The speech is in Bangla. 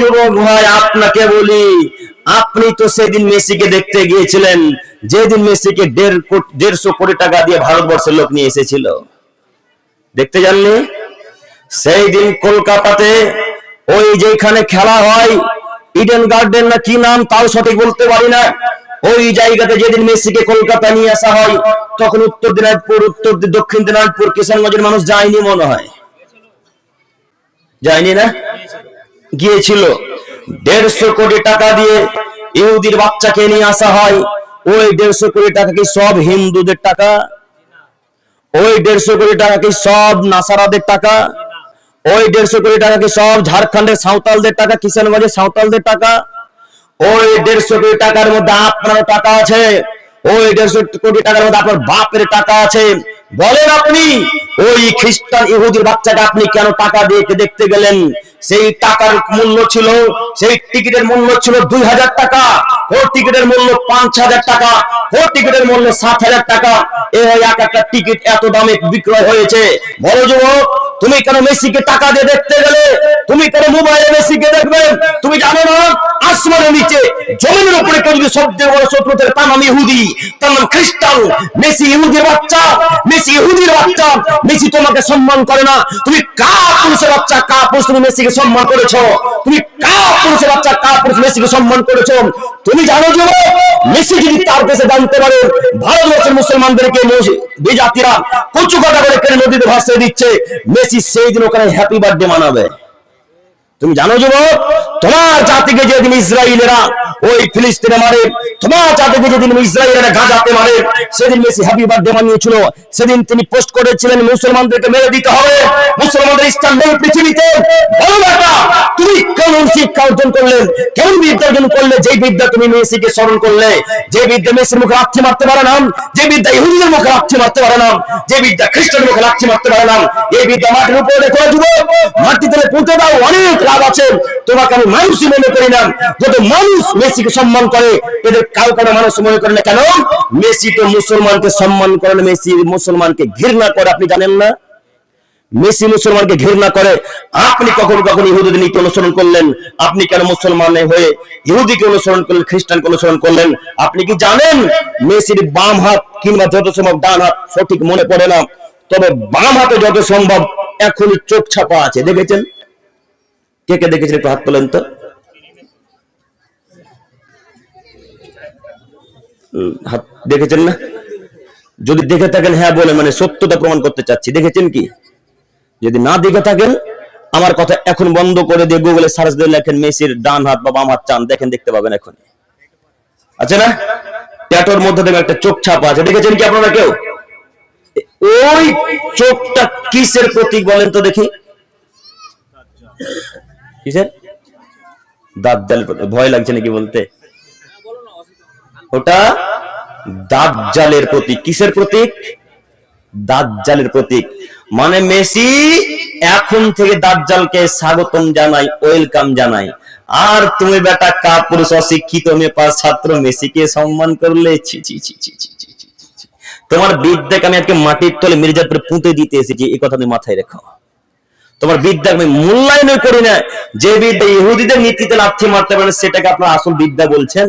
যুবক ভাই, আপনাকে বলি, আপনি তো সেদিন মেসিকে দেখতে গিয়েছিলেন, যেদিন মেসিকে দেড়শো কোটি টাকা দিয়ে ভারতবর্ষের লোক নিয়ে এসেছিল। দেখতে যাননি? সেই দিন কলকাতাতে ওই যেখানে খেলা হয় ইডেন গার্ডেন না কি নাম, তাও সঠিক বলতে পারি না। ওই জায়গাতে যেদিন মেসিকে কলকাতা নিয়ে আসা হয়, তখন উত্তর দিনাজপুর, উত্তর দক্ষিণ দিনাজপুর কিষানগঞ্জের মানুষ যায়নি মনে হয়। যায়নি না? গিয়েছিল। দেড়শো কোটি টাকা দিয়ে ইহুদির বাচ্চাকে নিয়ে আসা হয়। ওই দেড়শো কোটি টাকা কি সব হিন্দুদের টাকা? ওই দেড়শো কোটি টাকা কি সব নাসারাদের টাকা? ওই দেড়শো কোটি টাকা কি সব ঝাড়খণ্ডের সাঁওতালদের টাকা? কিষানগঞ্জের সাঁওতালদের টাকা? ওই দেড়শো কোটি টাকার মধ্যে আপনার টাকা আছে। ওই দেড়শো কোটি টাকার মধ্যে আপনার বাপের টাকা আছে। বলেন আপনি, ওই খ্রিস্টান ইহুদির বাচ্চাটা আপনি কেন টাকা দিয়ে দেখতে গেলেন? সেই টাকার মূল্য ছিল, সেই টিকিটের মূল্য ছিল দুই হাজার টাকা ও টিকিটের মূল্য পাঁচ হাজার টাকা ও টিকিটের মূল্য সাত হাজার টাকা। এই এক একটা টিকিট এত দামে বিক্রয় হয়েছে। বড় যুবক তুমি কেন মেসিকে টাকা দিয়ে দেখতে গেলে? তুমি কেন মোবাইলে মেসিকে দেখবে? তুমি জানো না? আসমানের নিচে, জমিনের উপরে কেউ যদি সবচেয়ে বড় শত্রুদের তার নাম ইহুদি। তার নাম খ্রিস্টান। মেসি ইহুদির বাচ্চা। মেসি ইহুদির বাচ্চা। মেসি তোমাকে সম্মান করে না। তুমি কা পুরুষের বাচ্চা কা পুরুষ তুমি মেসিকে সম্মান করেছ? তুমি কা পুরুষের বাচ্চা কা পুরুষ মেসিকে সম্মান করেছ? তুমি জানো যে মেসি যদি তার কাছে জানতে পারে, ভারতবর্ষের মুসলমানদেরকে মস- বিজাতিরা কচু কাটা করে কেন নদীতে ভাসিয়ে দিচ্ছে, মেসি সেই দিন ওখানে হ্যাপি বার্থডে মানাবে। তুমি জানো যুবক তোমার জাতিকে যেদিন ইসরায়েলেরা ওই ফিলিস্তিনে মারে, তোমার জাতিকে যেদিন ইসরায়েলেরা গাজাতে মারে, সেদিন মেসি হ্যাপি বার্থডে মানিয়েছিল সেদিন তিনি পোস্ট করেছিলেন, মুসলমানদেরকে মেরে দিতে হবে। মুসলমানদের স্থান নেই পৃথিবীতে। বলো বেটা তুমি কেমন শিক্ষা অর্জন করলেন কেমন বিদ্যা অর্জন করলে? যে বিদ্যা তুমি মেসিকে স্মরণ করলে, যে বিদ্যা মেসির মুখে লাথি মারতে পারে না যে বিদ্যা ইহুদিদের মুখে লাথি মারতে পারে না যে বিদ্যা খ্রিস্টানের মুখে লাথি মারতে পারে না এই বিদ্যা মাটির উপরে রেখে যুবক, মাটিতে পুঁতে দাও, অনেক লাভ আছে। তোমাকে আমি মানুষই মনে করি না। যত মানুষ মেসিকে সম্মান করে, এদের কাউ কারও মানুষ মনে করে না। কেন? মেসি তো মুসলমানকে সম্মান করে না, মেসি মুসলমানকে ঘৃণা করে, আপনি জানেন না? মেসি মুসলমানকে ঘৃণা করে। আপনি কখন কখন ইহুদিদের নীতি অনুসরণ করলেন। আপনি কেন মুসলমান হয়ে ইহুদিকে অনুসরণ করলেন, খ্রিস্টানকে অনুসরণ করলেন? আপনি কি জানেন? মেসির বাম হাত কিংবা যত সম্ভব ডান হাত সঠিক মনে পড়ে না। তবে বাম হাতে যত সম্ভব এখনই চোখ ছাপা আছে, দেখেছেন? কে কে দেখেছেন একটু হাত তোলেন তো? হাত দেখেছেন না? যদি দেখে থাকেন হ্যাঁ বলে মানে সত্যতা প্রমাণ করতে চাচ্ছি। দেখেছেন কি? যদি না দেখে থাকেন, আমার কথা এখন বন্ধ করে দিয়ে গুগলে সার্চ দিয়ে লেখেন, মেসির ডান হাত বা বাম হাত চান, দেখেন, দেখতে পাবেন এখন আছে না? ট্যাটোর মধ্যে দেখবেন একটা চোখ ছাপা আছে। দেখেছেন কি আপনারা কেউ? ওই চোখটা কিসের প্রতীক বলেন তো দেখি। কিসের? দাজ্জাল ভয় লাগছে নাকি বলতে? ওটা দাজ্জালের প্রতীক। কিসের প্রতীক? দাজ্জালের প্রতীক। মানে মেসি এখন থেকে দাজ্জালকে স্বাগতম জানাই, ওয়েলকাম জানাই। আর তুমি বেটা কাপুরুষ, অশিক্ষিত মেপা ছাত্র মেসিকে সম্মান করলে তোমার বিদ্যাকে আমি আজকে মাটির তলে মির্জাপুরে পুঁতে দিতে এসেছি, এই কথা তুমি মাথায় রেখো। তোমার বিদ্যা আমি মূল্যায়ন করি না। যে বিদ্যা ইহুদিদের নীতিতে লাথি মারতে পারে, সেটাকে আপনার আসল বিদ্যা বলছেন।